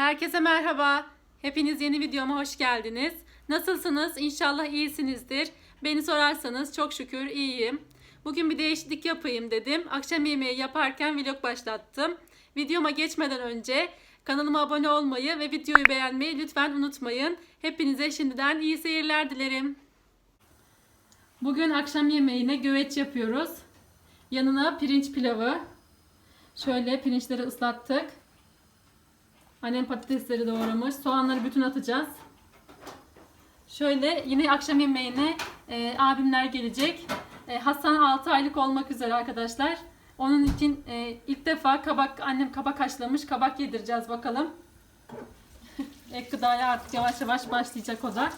Herkese merhaba. Hepiniz yeni videoma hoş geldiniz. Nasılsınız? İnşallah iyisinizdir. Beni sorarsanız çok şükür iyiyim. Bugün bir değişiklik yapayım dedim. Akşam yemeği yaparken vlog başlattım. Videoma geçmeden önce kanalıma abone olmayı ve videoyu beğenmeyi lütfen unutmayın. Hepinize şimdiden iyi seyirler dilerim. Bugün akşam yemeğine güveç yapıyoruz. Yanına pirinç pilavı. Şöyle pirinçleri ıslattık. Annem patatesleri doğramış. Soğanları bütün atacağız. Şöyle yine akşam yemeğine e, abimler gelecek. E, Hasan 6 aylık olmak üzere arkadaşlar. Onun için e, ilk defa kabak annem kabak haşlamış. Kabak yedireceğiz bakalım. Ek gıdaya artık yavaş yavaş başlayacak o da.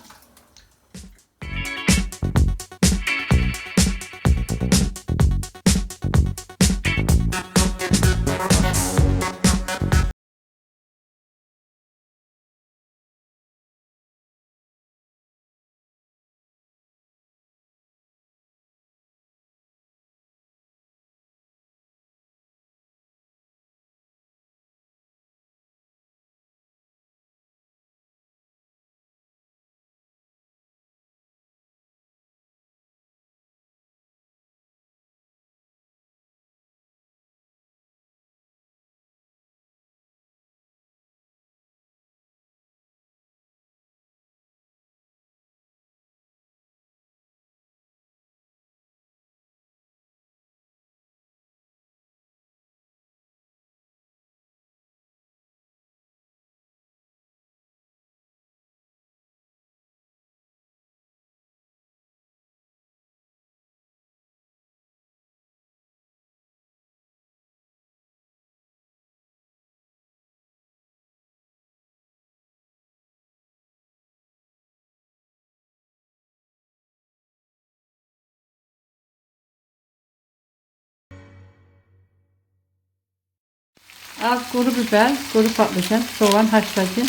Az kuru biber, kuru patlıcan, soğan haşladım.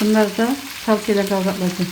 Bunları da salçayla kavrakladım.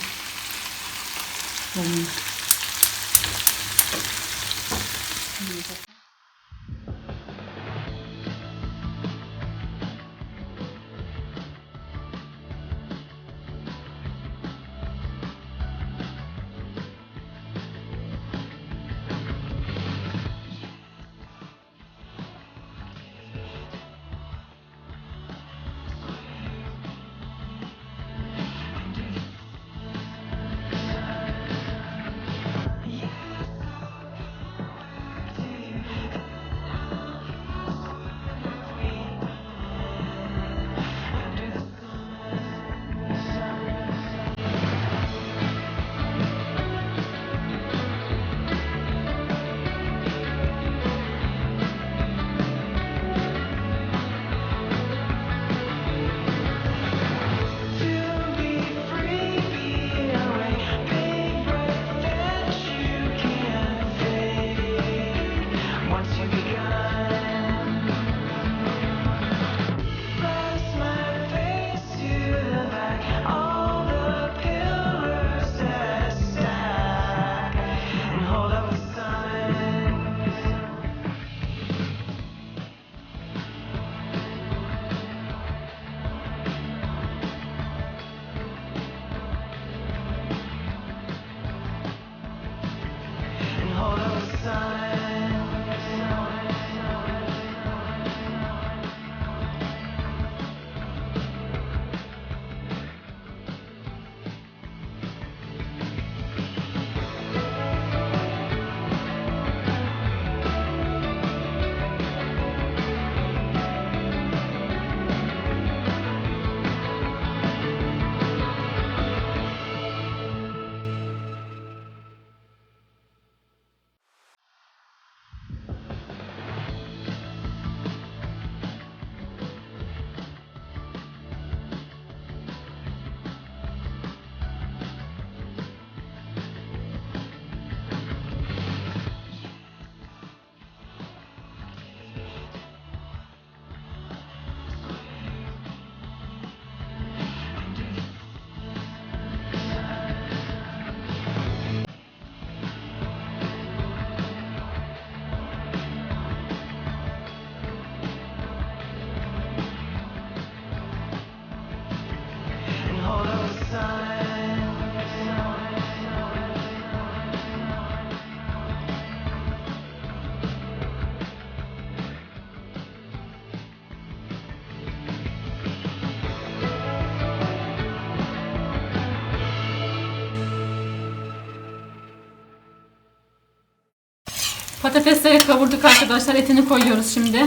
Patatesleri kavurduk arkadaşlar. Etini koyuyoruz şimdi.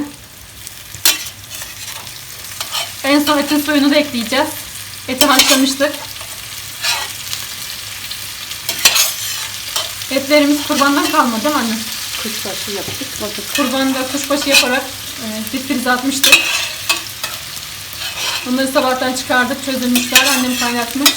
En son etin suyunu da ekleyeceğiz. Eti haşlamıştık. Etlerimiz kurbandan kalmadı değil mi anne? Kuşbaşı yaptık. Bakın. Kurbanı da kuşbaşı yaparak e, dipfrize atmıştık. Bunları sabahtan çıkardık, çözülmüşler. Annem kaynatmış.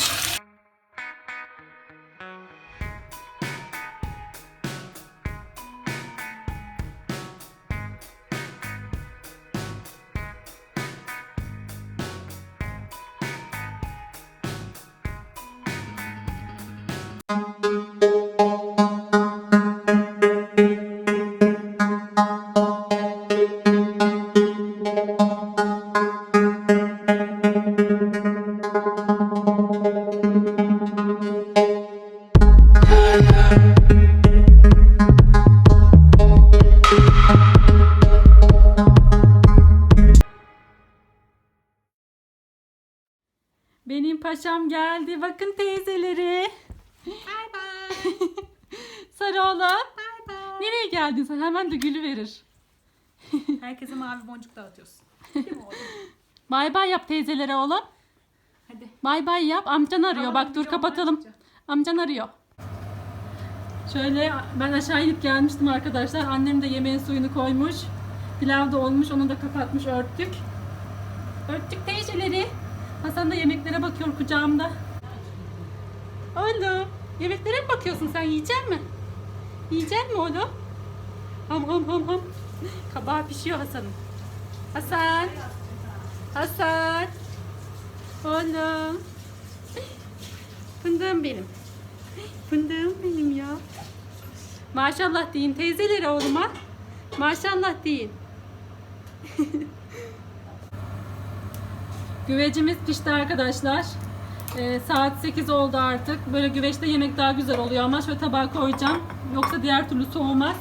Benim paşam geldi. Bakın Herkese mavi boncuk dağıtıyorsun. Değil mi oğlum? Bay bay yap teyzelere oğlum. Hadi. Bay bay yap. Amcan arıyor. Tamam, Bak dur kapatalım. başlayacak. Amcan arıyor. Şöyle ben aşağı inip gelmiştim arkadaşlar. Annem de yemeğin suyunu koymuş. Pilav da olmuş. Onu da kapatmış örttük. Örttük teyzeleri. Hasan da yemeklere bakıyor kucağımda. Oğlum yemeklere mi bakıyorsun sen? Yiyecek mi? Yiyecek mi oğlum? Ham ham ham ham. Kabağı pişiyor Hasan'ın. Hasan. Hasan. Oğlum. Fındığım benim. Fındığım benim ya. Maşallah deyin teyzeleri oğluma. Maşallah deyin. Güvecimiz pişti arkadaşlar. Ee, saat 8 oldu artık. Böyle güveçte yemek daha güzel oluyor ama şöyle tabağa koyacağım. Yoksa diğer türlü soğumaz.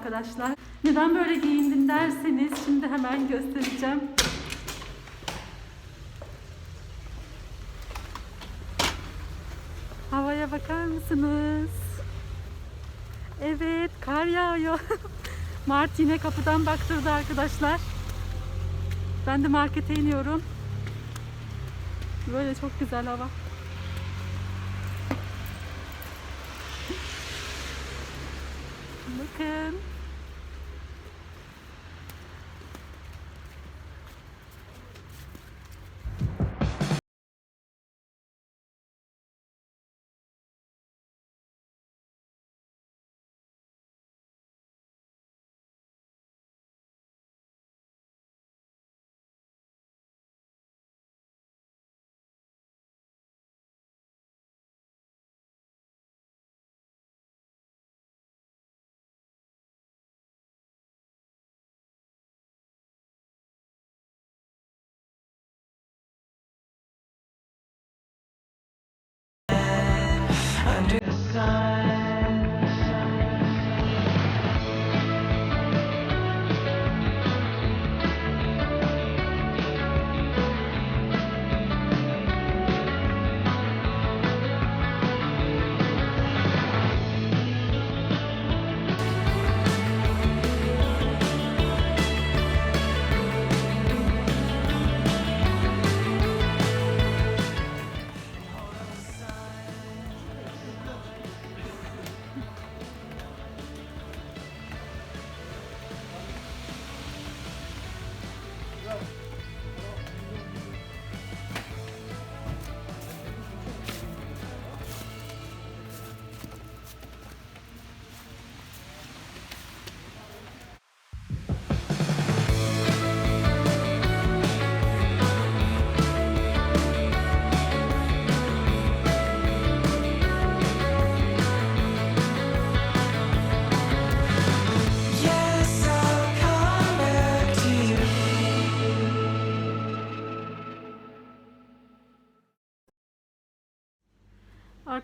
Arkadaşlar. Neden böyle giyindin derseniz şimdi hemen göstereceğim. Havaya bakar mısınız? Evet, kar yağıyor. Mart yine kapıdan baktırdı arkadaşlar. Ben de markete iniyorum. Böyle çok güzel hava. Bakın.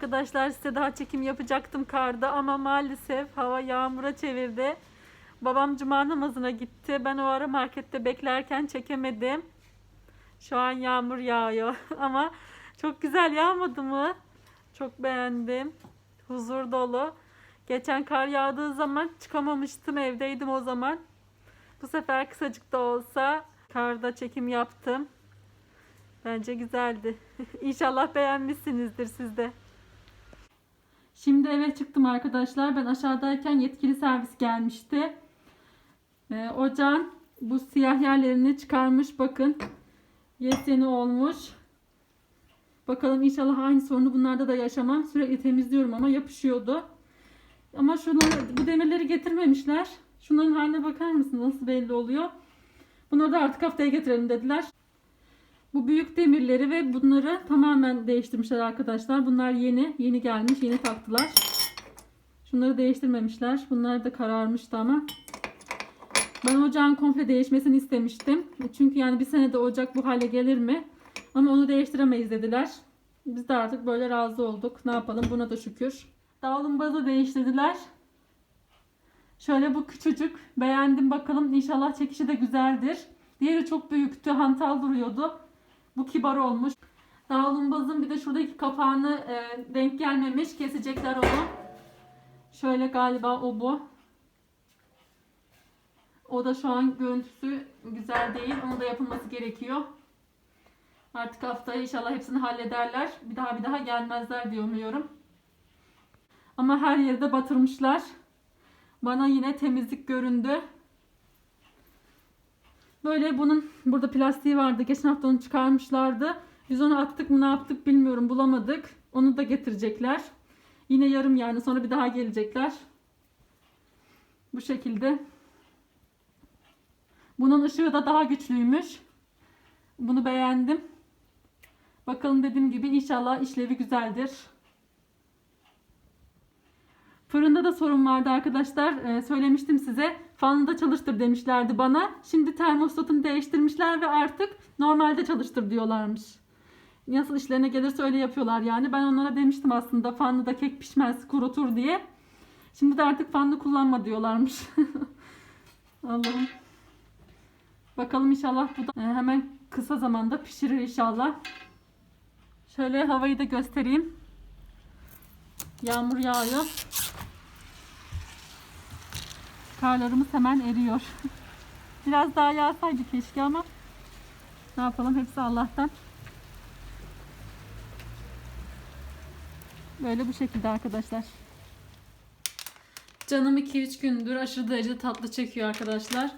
Arkadaşlar size daha çekim yapacaktım karda ama maalesef hava yağmura çevirdi. Babam cuma namazına gitti. Ben o ara markette beklerken çekemedim. Şu an yağmur yağıyor ama çok güzel yağmadı mı? Çok beğendim. Huzur dolu. Geçen kar yağdığı zaman çıkamamıştım. Evdeydim o zaman. Bu sefer kısacık da olsa karda çekim yaptım. Bence güzeldi. İnşallah beğenmişsinizdir siz de. Şimdi eve çıktım arkadaşlar. Ben aşağıdayken yetkili servis gelmişti. Ee, ocağın bu siyah yerlerini çıkarmış. Bakın. Yeseni olmuş. Bakalım inşallah aynı sorunu bunlarda da yaşamam. Sürekli temizliyorum ama yapışıyordu. Ama şunları, bu demirleri getirmemişler. Şunların haline bakar mısın? Nasıl belli oluyor. Bunları da artık haftaya getirelim dediler. Bu büyük demirleri ve bunları tamamen değiştirmişler arkadaşlar. Bunlar yeni, yeni gelmiş, yeni taktılar. Şunları değiştirmemişler. Bunlar da kararmıştı ama. Ben ocağın komple değişmesini istemiştim. Çünkü yani bir senede ocak bu hale gelir mi? Ama onu değiştiremeyiz dediler. Biz de artık böyle razı olduk. Ne yapalım buna da şükür. Davlumbazı değiştirdiler. Şöyle bu küçücük. Beğendim bakalım. İnşallah çekişi de güzeldir. Diğeri çok büyüktü. Hantal duruyordu. Bu kibar olmuş. Davlumbazın bir de şuradaki kapağını e, denk gelmemiş. Kesecekler onu. Şöyle galiba o bu. O da şu an görüntüsü güzel değil. Onun da yapılması gerekiyor. Artık haftaya inşallah hepsini hallederler. Bir daha bir daha gelmezler diye umuyorum. Ama her yerde batırmışlar. Bana yine temizlik göründü. Böyle bunun burada plastiği vardı. Geçen hafta onu çıkarmışlardı. Biz onu attık mı ne yaptık bilmiyorum bulamadık. Onu da getirecekler. Yine yarım yani sonra bir daha gelecekler. Bu şekilde. Bunun ışığı da daha güçlüymüş. Bunu beğendim. Bakalım dediğim gibi inşallah işlevi güzeldir. Fırında da sorun vardı arkadaşlar. Ee, söylemiştim size. Fanını da çalıştır demişlerdi bana. Şimdi termostatını değiştirmişler ve artık normalde çalıştır diyorlarmış. Nasıl işlerine gelirse öyle yapıyorlar yani. Ben onlara demiştim aslında fanlı da kek pişmez kurutur diye. Şimdi de artık fanlı kullanma diyorlarmış. Allah'ım. Bakalım inşallah bu da e, hemen kısa zamanda pişirir inşallah. Şöyle havayı da göstereyim. Yağmur yağıyor. Karlarımız hemen eriyor. Biraz daha yağsaydı keşke ama ne yapalım hepsi Allah'tan. Böyle bu şekilde arkadaşlar. Canım 2-3 gündür aşırı derecede tatlı çekiyor arkadaşlar.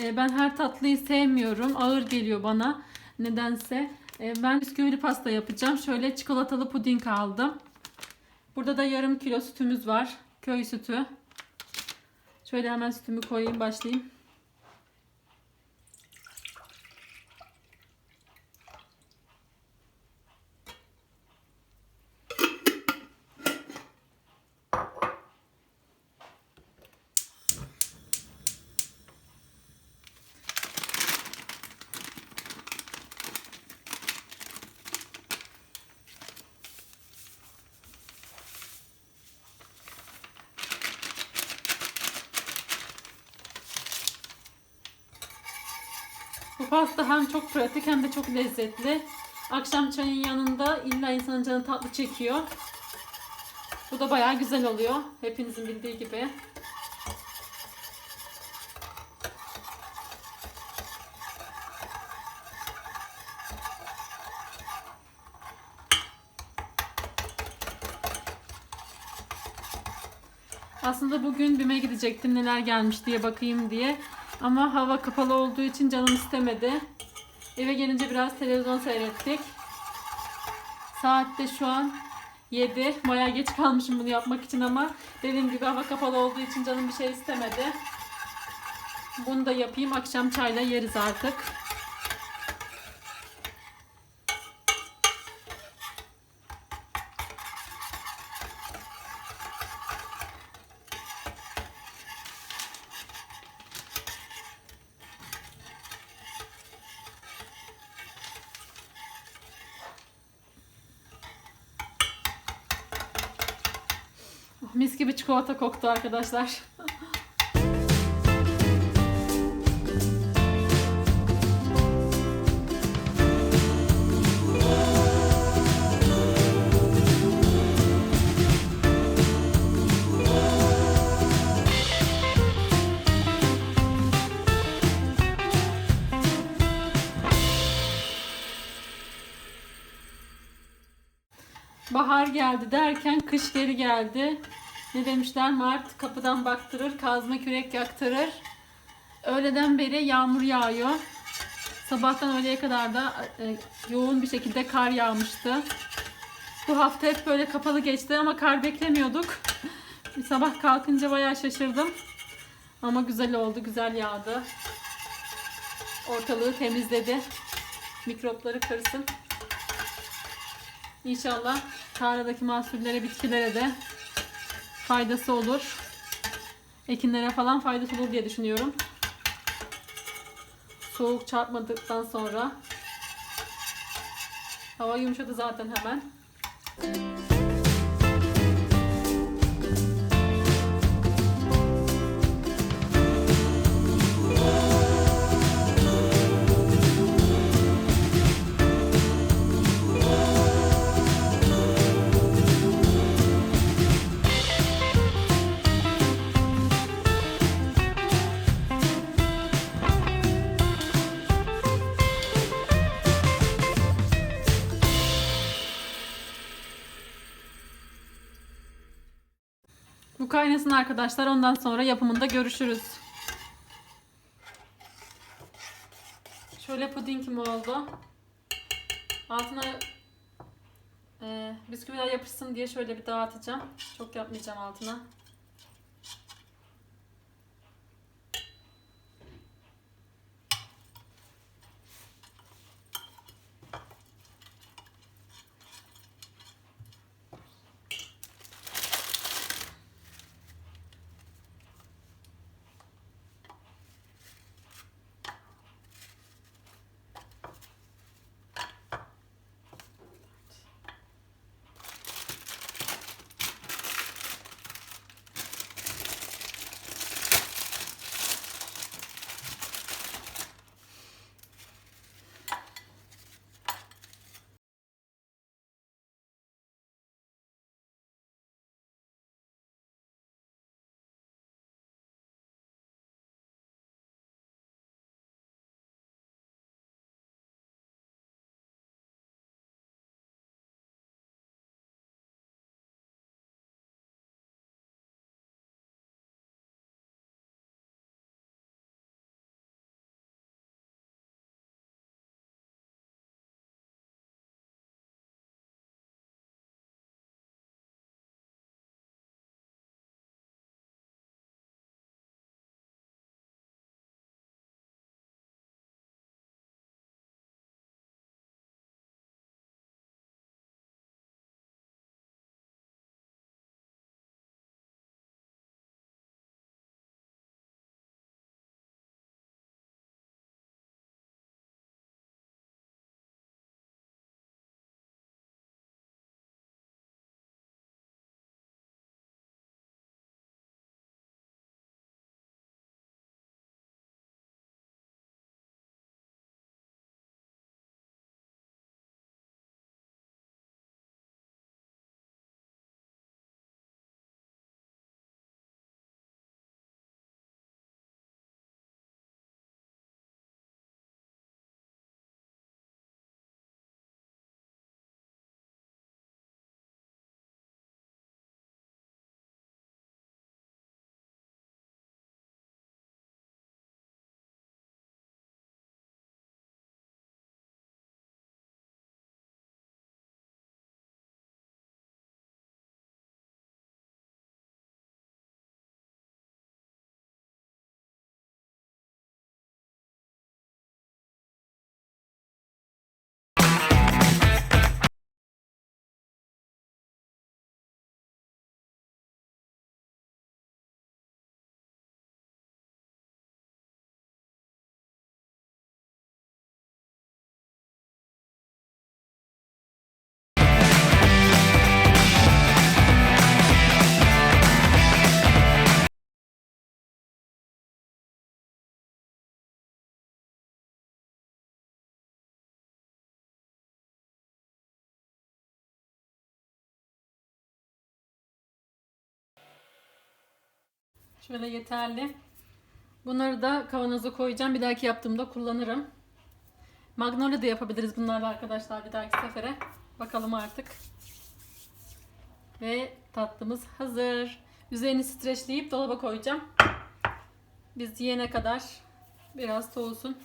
Ee, ben her tatlıyı sevmiyorum. Ağır geliyor bana. Nedense. Ee, ben bisküvili pasta yapacağım. Şöyle çikolatalı puding aldım. Burada da yarım kilo sütümüz var. Köy sütü. Şöyle hemen sütümü koyayım başlayayım. Bu pasta hem çok pratik hem de çok lezzetli. Akşam çayın yanında illa insanın canı tatlı çekiyor. Bu da bayağı güzel oluyor. Hepinizin bildiği gibi. Aslında bugün BİM'e gidecektim neler gelmiş diye bakayım diye. Ama hava kapalı olduğu için canım istemedi. Eve gelince biraz televizyon seyrettik. Saat de şu an 7. Bayağı geç kalmışım bunu yapmak için ama dediğim gibi hava kapalı olduğu için canım bir şey istemedi. Bunu da yapayım. Akşam çayla yeriz artık. Mis gibi çikolata koktu arkadaşlar. Bahar geldi derken kış geri geldi. Ne demişler? Mart kapıdan baktırır, kazma kürek yaktırır. Öğleden beri yağmur yağıyor. Sabahtan öğleye kadar da e, yoğun bir şekilde kar yağmıştı. Bu hafta hep böyle kapalı geçti ama kar beklemiyorduk. Sabah kalkınca bayağı şaşırdım. Ama güzel oldu, güzel yağdı. Ortalığı temizledi. Mikropları kırsın. İnşallah tarladaki mahsullere, bitkilere de faydası olur. Ekinlere falan faydası olur diye düşünüyorum. Soğuk çarpmadıktan sonra. Hava yumuşadı zaten hemen. Bu kaynasın arkadaşlar. Ondan sonra yapımında görüşürüz. Şöyle pudingim oldu. Altına e, bisküviler yapışsın diye şöyle bir dağıtacağım. Çok yapmayacağım altına. Şöyle yeterli. Bunları da kavanoza koyacağım. Bir dahaki yaptığımda kullanırım. Magnolia da yapabiliriz bunlarla arkadaşlar bir dahaki sefere. Bakalım artık. Ve tatlımız hazır. Üzerini streçleyip dolaba koyacağım. Biz yiyene kadar biraz soğusun.